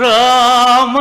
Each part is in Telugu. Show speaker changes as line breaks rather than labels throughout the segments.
రామ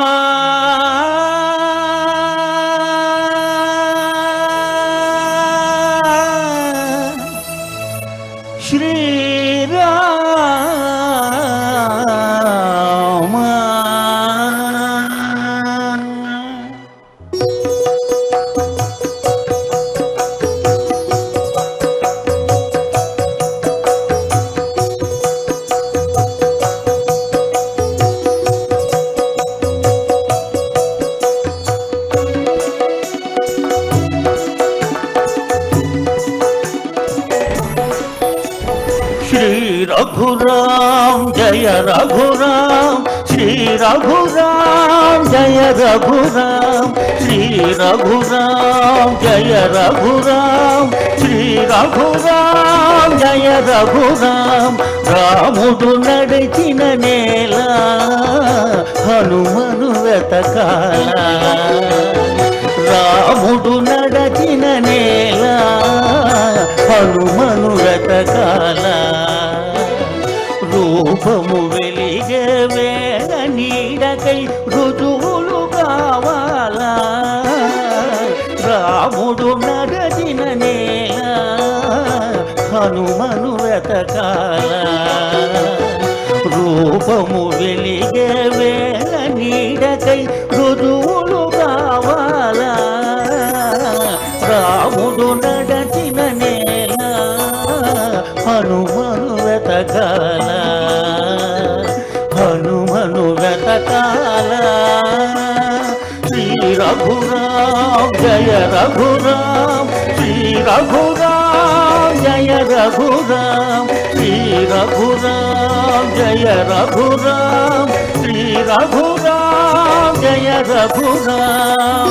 రఘురామ్ శ్రీ రఘురామ్ జయ రఘురామ్ శ్రీ రఘురామ్ జయ రఘురామ్ శ్రీ రఘురామ్ జయ రఘురామ్ రాముడు నడిచిన నేల హనుమను వెతకాల. రూపము వెలిగే వేద నీడకై రుజువులు కావాలా? రాముడు నడచిన నేల హనుమను వెతకాల? రూపము వెలిగే వేద నీడకై రుజువులు కావాలా? రాముడు నడచిన నేల హనుమ జయ శ్రీ రఘురాం జయ రఘురాం శ్రీ రఘురాం జయ రఘురాం శ్రీ రఘురాం జయ రఘురాం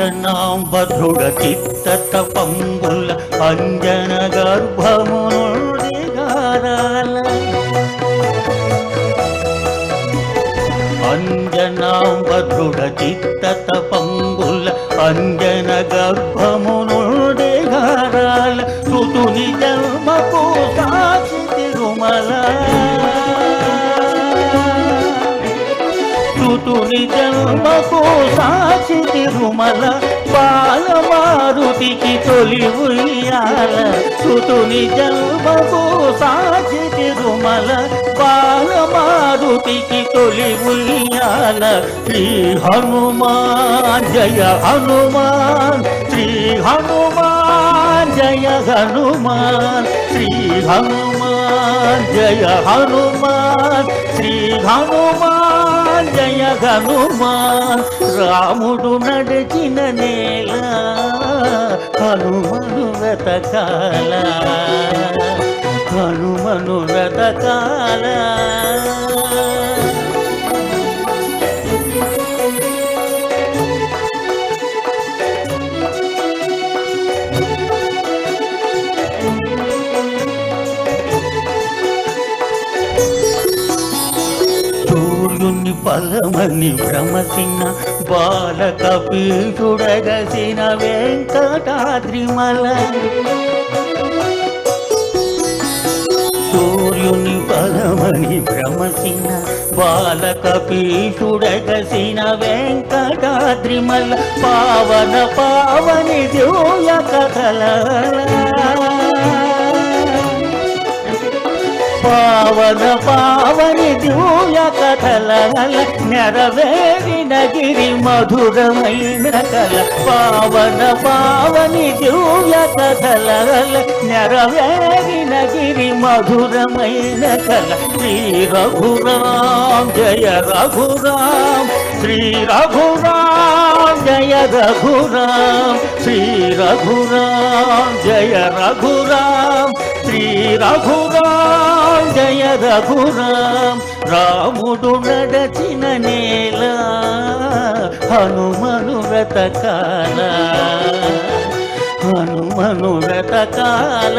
అంజనాంబధుడ చిత్త తపంబుల అంజన గర్భమునుడిగారాల గారాల అంజనాంబధుడ చిత్త తపంబుల అంజన గర్భమునుడిగారాల సుతుని జన్మకు సాక్షి తిరుమల. సుతుని జన్మకు సాక్షి తిరుమల బాలమారుతికి తొలి ఉయ్యాల సుతుని జన్మకు సాక్షి తిరుమల బాలమారుతికి తొలి ఉయ్యాల. శ్రీ హనుమాన్ జయ హనుమాన్ శ్రీ హనుమాన్ జయ హనుమాన్ శ్రీ హనుమాన్ జయ హనుమాన్ శ్రీ హనుమాన్. జయ హనుమా రాముడు నడిచిన నేల హనుమను వెతకాల హనుమను వెతకాల. సూర్యుని ఫలమని భ్రమసిన బాలక పీఠుడగసిన వెంకటాద్రిమల. సూర్యుని ఫలమని భ్రమసిన బాలక పీఠుడగసిన వెంకటాద్రిమల. పావన పావని దివ్య కథల. పావన పావని దివ్య కథల నెరవేరిన గిరి మధురమైన కల. పావన పావని దివ్య కథల నెరవేరిన గిరి మధురమైన కల. శ్రీ రఘురాం జయ రఘురాం శ్రీ రఘురాం జయ రఘురాం శ్రీ రఘురాం జయ రఘురాం. శ్రీ రఘురాం జయ రఘురాం రాముడు నడచిన నేల హనుమను వ్రతకాల హనుమను వ్రతకాల.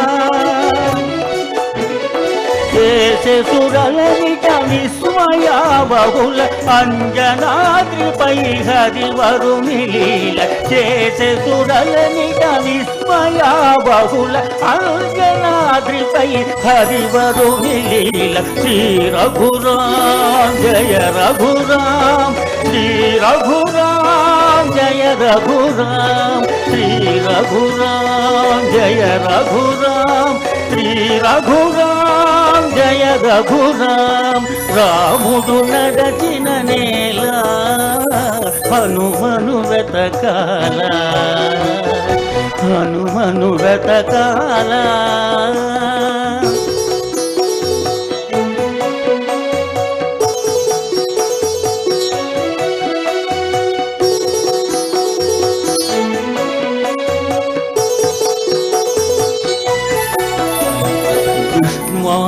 నిట విస్మయా బహుళ చేసే సురలనిట విస్మయా బహుళ అంజనాద్రిపై హరివరుని లీల చేసే సురలనిట విస్మయా బహుళ అంజనాద్రిపై హరివరుని మిలీల శ్రీ రఘురాం జయ రఘురాం శ్రీ రఘురాం జయ రఘురాం శ్రీ రఘురాం జయ రఘురాం శ్రీ రఘురాం జయ రఘురాం రాముడు నడచిన నేల హనుమను వెతకాల హనుమను వెతకాల.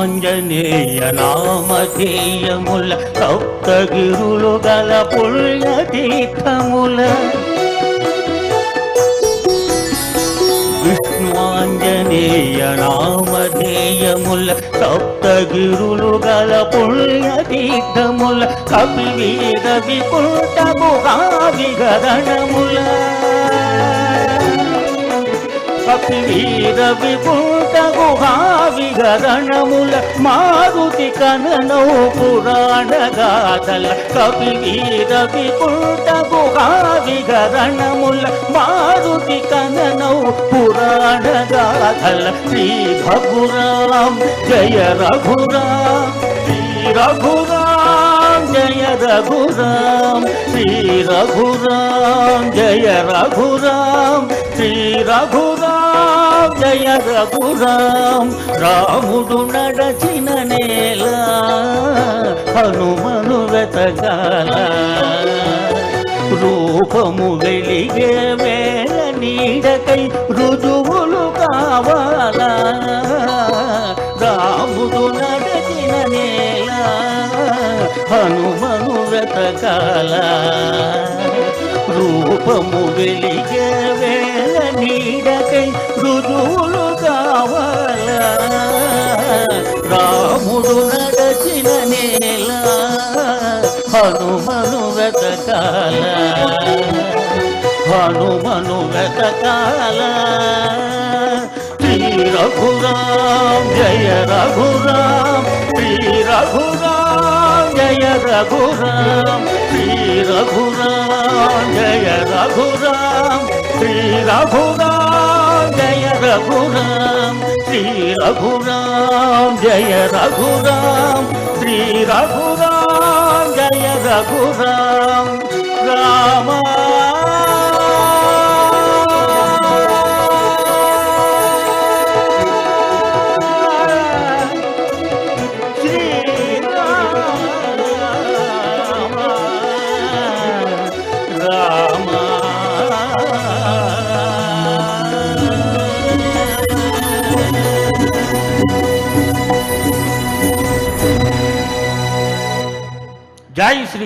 విష్ణువాంజనేయ నామధేయముల సప్తగిరులు గల పుణ్యతీర్థముల విష్ణువాంజనేయ నామధేయముల సప్తగిరులు గల పుణ్యతీర్థముల కపివీర విపుట విగరణముల కపివీర విపుట విగరణముల మారుతి కననౌ పురాణ గాథల. కపివీర విపుట విగరణముల మారుతి కననౌ పురాణ గాథల. శ్రీ భగురాం జయ రఘురాం శ్రీ రఘురాం జయ రఘురాం శ్రీ రఘురాం జయ రఘురాం శ్రీ రఘురాం జయ రఘురాం రాముడు నడచిన నేల హనుమను వెతగాల రూపము వెలిగే వేళ నీడకై రుజువులు కావాలా. రాముడు నడచిన నేల హనుమను వెతకాల. రూపము వెలిగే వేళ నీడకై రుజువులు కావాలా రాముడు నడచిన నేల హనుమను వెతకాల. హనుమను వెతకాల. శ్రీ రఘురాం జయ రఘురాం శ్రీ రఘురాం జయ రఘురాం శ్రీ రఘురాం జయ రఘురాం శ్రీ రఘురాం జయ రఘురాం శ్రీ రఘురాం జయ రఘురాం శ్రీ రఘురాం జయ రఘురాం రామ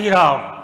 tirar algo.